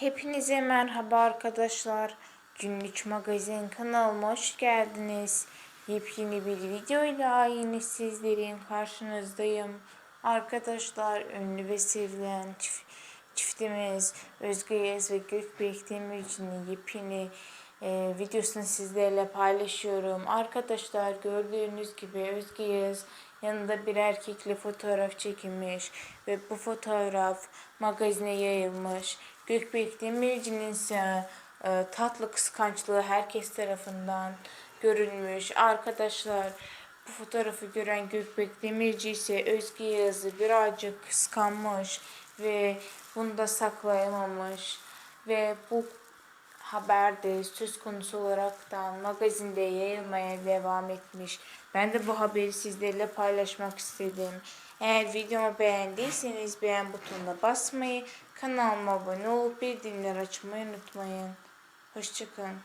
Hepinize merhaba arkadaşlar. Günlük Magazin kanalıma hoş geldiniz. Yepyeni bir videoyla yine sizlerin karşınızdayım. Arkadaşlar ünlü ve sevilen çift, çiftimiz Özge Yaz ve Gökbek Demirci'nin yepyeni e, videosunu sizlerle paylaşıyorum. Arkadaşlar gördüğünüz gibi Özge Yaz yanında bir erkekle fotoğraf çekilmiş ve bu fotoğraf magazine yayılmış. Gökbek Demirci'nin ise tatlı kıskançlığı herkes tarafından görülmüş. Arkadaşlar bu fotoğrafı gören Gökbek Demirci ise Özge Yağız'ı birazcık kıskanmış ve bunu da saklayamamış ve bu haberde söz konusu olaraktan magazinde yayılmaya devam etmiş. Ben de bu haberi sizlerle paylaşmak istedim. Eğer videomu beğendiyseniz beğen butonuna basmayı, kanalıma abone olup bildirimleri açmayı unutmayın. Hoşçakalın.